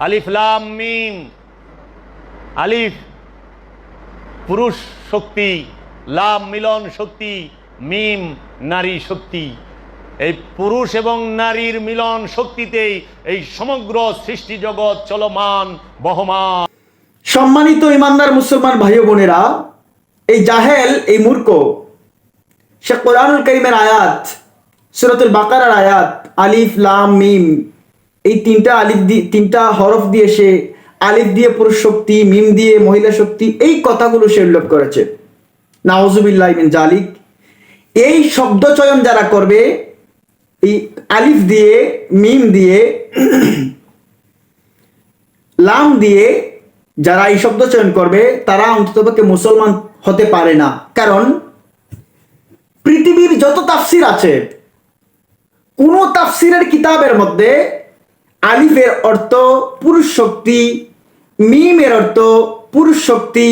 আলিফ, লাম, মিম, আলিফ, পুরুষ শক্তি, লাম, মিলন শক্তি, মিম, নারী শক্তি। এই পুরুষ এবং নারীর মিলন শক্তিতেই এই সমগ্র সৃষ্টি জগৎ চলমান, বহমান। সম্মানিত ইমানদার মুসলমান ভাই বোনেরা, এই জাহেল, এই মূর্খ, সে কোরআনুল করিমের আয়াত, সুরাতুল বাকারার আয়াত, আলিফ, লাম, মিম এই তিনটা আলিফ দিয়ে তিনটা হরফ দিয়ে সে আলিফ দিয়ে পুরুষ শক্তি, মিম দিয়ে মহিলা শক্তি, এই কথাগুলো সে উল্লেখ করেছে। নাওজুবিল্লাহ মিন জালিক। এই শব্দ চয়ন যারা করবে, এই আলিফ দিয়ে, মিম দিয়ে, লাম দিয়ে যারা এই শব্দ চয়ন করবে, তারা অন্ততপক্ষে মুসলমান হতে পারে না। কারণ পৃথিবীর যত তাফসির আছে, কোন তাফসিরের কিতাবের মধ্যে আলিফের অর্থ পুরুষ শক্তি, মিমের অর্থ পুরুষ শক্তি।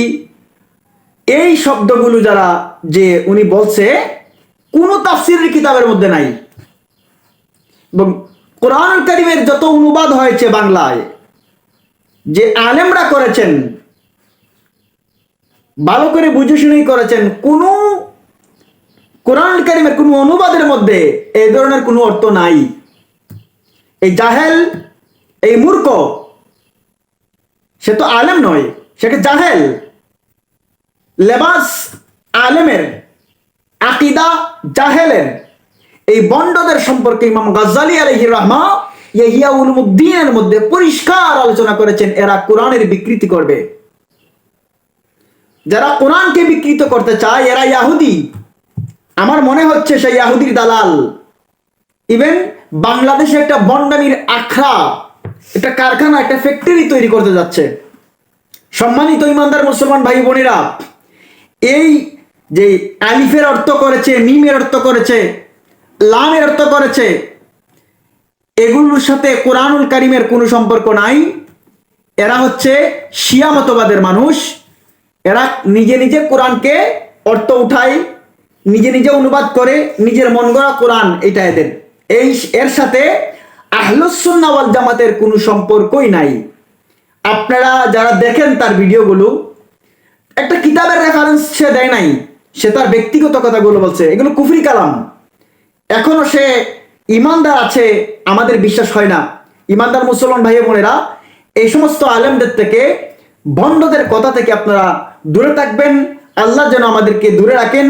এই শব্দগুলো যারা যে উনি বলছে, কোন তাফসিরের কিতাবের মধ্যে নাই। এবং কোরআন করিমের যত অনুবাদ হয়েছে বাংলায়, যে আলেমরা করেছেন, ভালো করে বুঝে শুনেই করেছেন, কোন কোরআন কারিমের কোন অনুবাদের মধ্যে এই ধরনের কোনো অর্থ নাই। এই জাহেল, এই মূর্খ, সে তো আলেম নয় সেটা জাহেল? লেবাস আলেমের, আকিদা জাহেলের। এই বন্ডদের সম্পর্কে ইমাম গাজ্জালি আলহির রহমা ইহিয়া উলুমুদ্দিনের মধ্যে পরিষ্কার আলোচনা করেছেন, এরা কোরআনের বিকৃতি করবে। যারা কোরআনকে বিকৃত করতে চায়, এরা ইয়াহুদি। আমার মনে হচ্ছে সেই ইয়াহুদির দালাল। ইভেন বাংলাদেশে একটা বন্ডামির আখড়া, একটা কারখানা, একটা ফ্যাক্টরি তৈরি করতে যাচ্ছে। সম্মানিত ইমানদার মুসলমান ভাই বোনেরা, এই যে আলিফের অর্থ করেছে, মিমের অর্থ করেছে, লামের অর্থ করেছে, এগুলোর সাথে কোরআনুল কারিমের কোনো সম্পর্ক নাই। এরা হচ্ছে শিয়া মতবাদের মানুষ। এরা নিজে নিজে কোরআনকে অর্থ উঠায়, নিজে নিজে অনুবাদ করে, নিজের মন গড়া কোরআন এটা এদের এই এর সাথে আহলুসুন্নাওয়াল জামাতের কোনো সম্পর্কই নাই। আপনারা যারা দেখেন তার ভিডিওগুলো, একটা কিতাবের রেফারেন্স সে দেয় নাই, সে তার ব্যক্তিগত কথাগুলো বলছে, এগুলো কুফরি কালাম। এখনও সে ইমানদার আছে, আমাদের বিশ্বাস হয় না। ইমানদার মুসলমান ভাই বোনেরা, এই সমস্ত আলেমদের থেকে ভণ্ডদের কথা থেকে আপনারা দূরে থাকবেন। আল্লাহ যেন আমাদেরকে দূরে রাখেন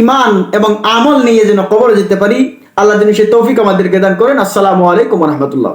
ইমান এবং আমল নিয়ে যেন কবরে যেতে পারি। আল্লাহ যেন সে তৌফিক আমাদেরকে দান করেন। আসসালামু আলাইকুম রহমতুল্লাহ।